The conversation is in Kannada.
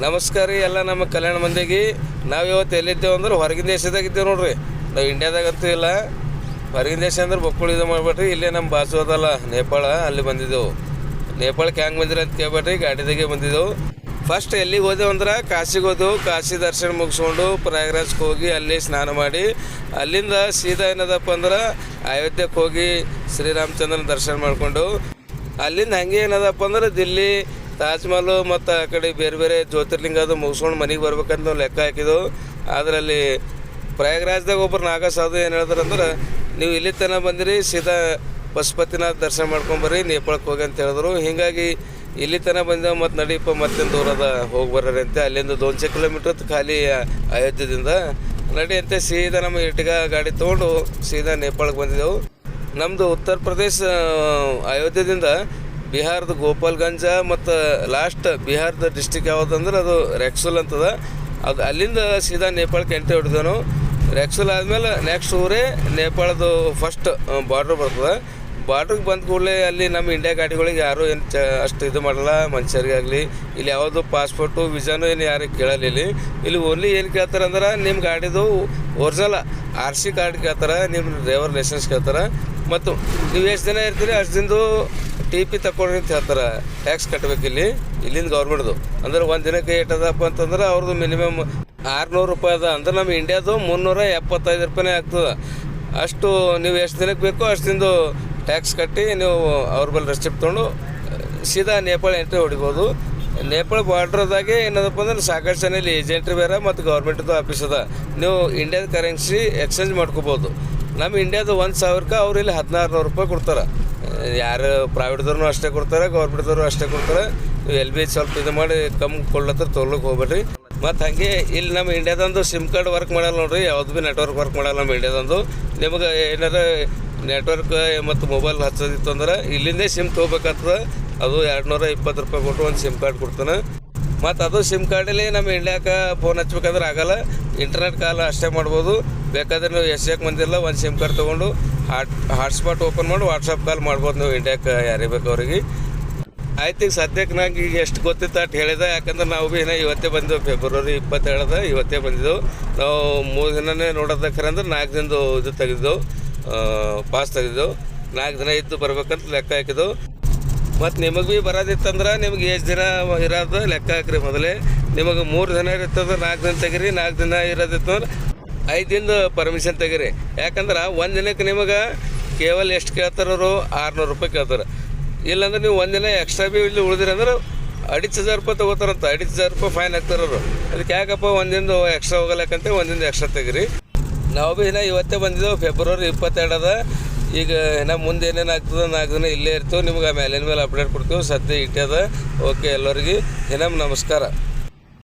ನಮಸ್ಕಾರ ರೀ, ಎಲ್ಲ ನಮ್ಮ ಕಲ್ಯಾಣ ಮಂದಿಗೆ. ನಾವು ಇವತ್ತು ಎಲ್ಲಿದ್ದೇವೆ ಅಂದ್ರೆ ಹೊರಗಿನ ದೇಶದಾಗ ಇದ್ದೇವೆ ನೋಡ್ರಿ. ನಾವು ಇಂಡಿಯಾದಾಗಂತೂ ಇಲ್ಲ. ಹೊರಗಿನ ದೇಶ ಅಂದ್ರೆ ಬಕ್ಕುಳು ಇದು ಮಾಡ್ಬೇಡ್ರಿ. ಇಲ್ಲೇ ನಮ್ಮ ಬಾಸು ಅದಲ್ಲ, ನೇಪಾಳ ಅಲ್ಲಿ ಬಂದಿದ್ದೆವು. ನೇಪಾಳಕ್ಕೆ ಹೆಂಗೆ ಬಂದಿರ ಅಂತ ಕೇಳ್ಬೇಡ್ರಿ, ಗಾಡಿದಾಗೆ ಬಂದಿದ್ದೆವು. ಫಸ್ಟ್ ಎಲ್ಲಿಗೆ ಹೋದೆವು ಅಂದ್ರೆ ಕಾಶಿಗೆ ಹೋದೆವು. ಕಾಶಿ ದರ್ಶನ ಮುಗಿಸ್ಕೊಂಡು ಪ್ರಯಾಗ್ರಾಜ್ಗೆ ಹೋಗಿ ಅಲ್ಲಿ ಸ್ನಾನ ಮಾಡಿ. ಅಲ್ಲಿಂದ ಸೀದಾ ಏನದಪ್ಪ ಅಂದ್ರೆ ಅಯೋಧ್ಯಕ್ಕೆ ಹೋಗಿ ಶ್ರೀರಾಮಚಂದ್ರನ ದರ್ಶನ ಮಾಡಿಕೊಂಡು. ಅಲ್ಲಿಂದ ಹಂಗೆ ಏನದಪ್ಪ ಅಂದ್ರೆ ದಿಲ್ಲಿ ತಾಜ್ ಮಹಲ್ ಮತ್ತು ಆ ಕಡೆ ಬೇರೆ ಬೇರೆ ಜ್ಯೋತಿರ್ಲಿಂಗ ಅದು ಮುಗಿಸ್ಕೊಂಡು ಮನೆಗೆ ಬರ್ಬೇಕಂತ ನಾವು ಲೆಕ್ಕ ಹಾಕಿದೆವು ಅದರಲ್ಲಿ ಪ್ರಯಾಗ್ರಾಜ್ದಾಗ ಒಬ್ಬರು ನಾಗ ಸಾಧು ಏನು ಹೇಳಿದ್ರು ಅಂದ್ರೆ, ನೀವು ಇಲ್ಲಿ ತನಕ ಬಂದಿರಿ, ಸೀದಾ ಪಶುಪತಿನಾಥ್ ದರ್ಶನ ಮಾಡ್ಕೊಂಬರ್ರಿ ನೇಪಾಳಕ್ಕೆ ಹೋಗಿ ಅಂತ ಹೇಳಿದ್ರು. ಹೀಗಾಗಿ ಇಲ್ಲಿ ತನಕ ಬಂದೇವು ಮತ್ತು ನಡೀಪ ಮತ್ತೇನು ದೂರದ ಹೋಗಿ ಬರ್ರಿ ಅಂತ. ಅಲ್ಲಿಂದ ದೋನ್ಸೆ ಕಿಲೋಮೀಟ್ರ್ ಖಾಲಿ ಅಯೋಧ್ಯದಿಂದ ನಡಿ ಅಂತ. ಸೀದಾ ನಮ್ಮ ಇಟ್ಗ ಗಾಡಿ ತೊಗೊಂಡು ಸೀದಾ ನೇಪಾಳಕ್ಕೆ ಬಂದಿದ್ದೆವು. ನಮ್ಮದು ಉತ್ತರ ಪ್ರದೇಶ ಅಯೋಧ್ಯದಿಂದ ಬಿಹಾರದ ಗೋಪಾಲ್ಗಂಜ ಮತ್ತು ಲಾಸ್ಟ್ ಬಿಹಾರದ ಡಿಸ್ಟಿಕ್ ಯಾವುದಂದ್ರೆ ಅದು ರೆಕ್ಸುಲ್ ಅಂತದ. ಅದು ಅಲ್ಲಿಂದ ಸೀದಾ ನೇಪಾಳಕ್ಕೆ ಎಂಟ್ರಿ ನಾವು ರೆಕ್ಸುಲ್ ಆದಮೇಲೆ ನೆಕ್ಸ್ಟ್ ಊರೇ ನೇಪಾಳದು ಫಸ್ಟ್ ಬಾರ್ಡ್ರ್ ಬರ್ತದೆ. ಬಾರ್ಡ್ರಿಗೆ ಬಂದ ಕೂಡಲೇ ಅಲ್ಲಿ ನಮ್ಮ ಇಂಡಿಯಾ ಗಾಡಿಗಳಿಗೆ ಯಾರೂ ಏನು ಚ, ಅಷ್ಟು ಇದು ಮಾಡಲ್ಲ, ಮನುಷ್ಯರಿಗಾಗಲಿ. ಇಲ್ಲಿ ಯಾವುದು ಪಾಸ್ಪೋರ್ಟು ವಿಸಾನು ಏನು ಯಾರಿಗೆ ಕೇಳಲ್ಲ ಇಲ್ಲಿ. ಇಲ್ಲಿ ಓನ್ಲಿ ಏನು ಕೇಳ್ತಾರೆ ಅಂದ್ರೆ ನಿಮ್ಮ ಗಾಡಿದು ಒರಿಜಿನಲ್ ಆರ್ ಸಿ ಕಾರ್ಡ್ ಕೇಳ್ತಾರೆ ನಿಮ್ಮ ಡ್ರೈವರ್ ಲೈಸೆನ್ಸ್ ಕೇಳ್ತಾರೆ. ಮತ್ತು ನೀವು ಎಷ್ಟು ದಿನ ಇರ್ತೀರಿ, ಅಷ್ಟು ದಿನದ್ದು ಟಿ ಪಿ ತಗೊಂಡ್ರಿ ಅಂತ ಹೇಳ್ತಾರೆ. ಟ್ಯಾಕ್ಸ್ ಕಟ್ಟಬೇಕು ಇಲ್ಲಿ, ಇಲ್ಲಿಂದ ಗೌರ್ಮೆಂಟ್ದು ಅಂದ್ರೆ ಒಂದು ದಿನಕ್ಕೆ ಏಟದಪ್ಪ ಅಂತಂದ್ರೆ ಅವ್ರದ್ದು ಮಿನಿಮಮ್ ಆರುನೂರು ರೂಪಾಯಿ ಅದ. ಅಂದ್ರೆ ನಮ್ಮ ಇಂಡಿಯಾದು ಮುನ್ನೂರ ಎಪ್ಪತ್ತೈದು ರೂಪಾಯಿನೇ ಆಗ್ತದೆ. ಅಷ್ಟು ನೀವು ಎಷ್ಟು ದಿನಕ್ಕೆ ಬೇಕೋ ಅಷ್ಟು ಟ್ಯಾಕ್ಸ್ ಕಟ್ಟಿ ನೀವು ಅವ್ರ ಬಳಿ ರೆಸಿಪ್ಟ್ ತೊಗೊಂಡು, ಸೀದಾ ನೇಪಾಳ ಎಂಟ್ರಿ ಹೊಡಿಬೋದು. ನೇಪಾಳ ಬಾರ್ಡ್ರದಾಗೆ ಏನದಪ್ಪ ಅಂದ್ರೆ ಸಾಕಷ್ಟು ಜನ ಇಲ್ಲಿ ಏಜೆಂಟ್ರಿ ಬೇರೆ ಮತ್ತು ಗೌರ್ಮೆಂಟ್ದು ಆಫೀಸ್ ಅದ. ನೀವು ಇಂಡಿಯಾದ ಕರೆನ್ಸಿ ಎಕ್ಸ್ಚೇಂಜ್ ಮಾಡ್ಕೋಬೋದು. ನಮ್ಮ ಇಂಡಿಯಾದ ಒಂದು ಸಾವಿರಕ್ಕೆ ಅವ್ರು ಇಲ್ಲಿ ಹದಿನಾರು ನೂರು ರೂಪಾಯಿ ಕೊಡ್ತಾರೆ. ಯಾರು ಪ್ರೈವೇಟ್ದವ್ರು ಅಷ್ಟೇ ಕೊಡ್ತಾರೆ, ಗೌರ್ಮೆಂಟ್ದವ್ರು ಅಷ್ಟೇ ಕೊಡ್ತಾರೆ. ಎಲ್ ಬಿ ಸ್ವಲ್ಪ ಇದು ಮಾಡಿ ಕಮ್ಮಿ ಕೊಡ್ಲತ್ತರ ತೊಗೊಳಕ್ಕೆ ಹೋಗ್ಬೇಡ್ರಿ. ಮತ್ತು ಹಾಗೆ ಇಲ್ಲಿ ನಮ್ಮ ಇಂಡಿಯಾದಂದು ಸಿಮ್ ಕಾರ್ಡ್ ವರ್ಕ್ ಮಾಡಲ್ಲ ನೋಡ್ರಿ, ಯಾವ್ದು ಭೀ ನೆಟ್ವರ್ಕ್ ವರ್ಕ್ ಮಾಡಲ್ಲ ನಮ್ಮ ಇಂಡಿಯಾದಂದು. ನಿಮಗೆ ಏನಾರ ನೆಟ್ವರ್ಕ್ ಮತ್ತು ಮೊಬೈಲ್ ಹಚ್ಚೋದಿತ್ತು ಅಂದ್ರೆ ಇಲ್ಲಿಂದೇ ಸಿಮ್ ತೊಗೋಬೇಕಾಗ್ತದೆ. ಅದು ಎರಡು ನೂರ ಇಪ್ಪತ್ತು ರೂಪಾಯಿ ಕೊಟ್ಟು ಒಂದು ಸಿಮ್ ಕಾರ್ಡ್ ಕೊಡ್ತಾನೆ. ಮತ್ತು ಅದು ಸಿಮ್ ಕಾರ್ಡಲ್ಲಿ ನಮ್ಮ ಇಂಡಿಯಾಕ್ಕೆ ಫೋನ್ ಹಚ್ಬೇಕಂದ್ರೆ ಆಗಲ್ಲ. ಇಂಟರ್ನೆಟ್ ಕಾಲ್ ಅಷ್ಟೇ ಮಾಡ್ಬೋದು. ಬೇಕಾದ್ರೆ ನೀವು ಎಸ್ ಎಕ್ ಮಂದಿರಲ್ಲ, ಒಂದು ಸಿಮ್ ಕಾರ್ಡ್ ತೊಗೊಂಡು ಹಾಟ್ ಹಾಟ್ಸ್ಪಾಟ್ ಓಪನ್ ಮಾಡಿ ವಾಟ್ಸಪ್ ಕಾಲ್ ಮಾಡ್ಬೋದು ನೀವು ಇಂಡಿಯಾಕ್ಕೆ ಯಾರಿಗೆ ಬೇಕು ಅವ್ರಿಗೆ ಆಯ್ತು ಈಗ ಸದ್ಯಕ್ಕೆ ನಂಗೆ ಈಗ ಎಷ್ಟು ಗೊತ್ತಿತ್ತು ಅಟ್ ಹೇಳಿದೆ, ಯಾಕಂದ್ರೆ ನಾವು ಭೀ ಏನೋ ಇವತ್ತೇ ಬಂದೆವು ಫೆಬ್ರವರಿ ಇಪ್ಪತ್ತೇಳದ ಇವತ್ತೇ ಬಂದಿದ್ದೆವು. ನಾವು ಮೂರು ದಿನನೇ ನೋಡೋದಕ್ಕೆ ಅಂದ್ರೆ ನಾಲ್ಕು ದಿನದ್ದು ಇದು ತೆಗೆದಿದ್ದೆವು. ಪಾಸ್ ತೆಗೆದಿದ್ದೆವು. ನಾಲ್ಕು ದಿನ ಇದ್ದು ಬರ್ಬೇಕಂತ ಲೆಕ್ಕ ಹಾಕಿದ್ದೆವು. ಮತ್ತು ನಿಮಗೆ ಭೀ ಬರೋದಿತ್ತಂದ್ರೆ ನಿಮ್ಗೆ ಎಷ್ಟು ದಿನ ಇರೋದು ಲೆಕ್ಕ ಹಾಕ್ರಿ ಮೊದಲೇ. ನಿಮಗೆ ಮೂರು ದಿನ ಇರ್ತದೆ ನಾಲ್ಕು ದಿನ ತೆಗೀರಿ, ನಾಲ್ಕು ದಿನ ಇರೋದಿತ್ತು ಅಂದ್ರೆ ಐದು ದಿನದ ಪರ್ಮಿಷನ್ ತೆಗೀರಿ. ಯಾಕಂದ್ರೆ ಒಂದು ದಿನಕ್ಕೆ ನಿಮಗೆ ಕೇವಲ ಎಷ್ಟು ಕೇಳ್ತಾರವರು? ಆರುನೂರು ರೂಪಾಯಿ ಕೇಳ್ತಾರೆ. ಇಲ್ಲಾಂದ್ರೆ ನೀವು ಒಂದಿನ ಎಕ್ಸ್ಟ್ರಾ ಬಿ ಇಲ್ಲಿ ಉಳಿದಿರಿ ಅಂದ್ರೆ ಅಡಿಚ್ ಹಜಾರ್ ರೂಪಾಯಿ ತೊಗೋತಾರಂತ. ಅಡಿಚ್ ಹಜಾರ್ ರೂಪಾಯಿ ಫೈನ್ ಹಾಕ್ತಾರೆ ಅವರು ಅದಕ್ಕೆ ಯಾಕಪ್ಪ ಒಂದಿಂದು ಎಕ್ಸ್ಟ್ರಾ ಹೋಗಲ್ಲಕ್ಕಂತ ಒಂದಿಂದ ಎಕ್ಸ್ಟ್ರಾ ತೆಗೀರಿ. ನಾವು ಭೀ ಇನ್ನ ಇವತ್ತೇ ಬಂದಿದ್ದೆವು. ಫೆಬ್ರವರಿ ಇಪ್ಪತ್ತೆರಡು ಅದ. ಈಗ ಇನ್ನು ಮುಂದೆ ಏನೇನು ಆಗ್ತದೆ ನಾಲ್ಕು ದಿನ ಇಲ್ಲೇ ಇರ್ತೀವಿ. ನಿಮ್ಗೆ ಮೇಲಿನ ಮೇಲೆ ಅಪ್ಡೇಟ್ ಕೊಡ್ತೀವಿ. ಸದ್ಯ ಇಟ್ಟದ ಓಕೆ ಎಲ್ಲರಿಗೆ. ಏನಮ್ಮ ನಮಸ್ಕಾರ.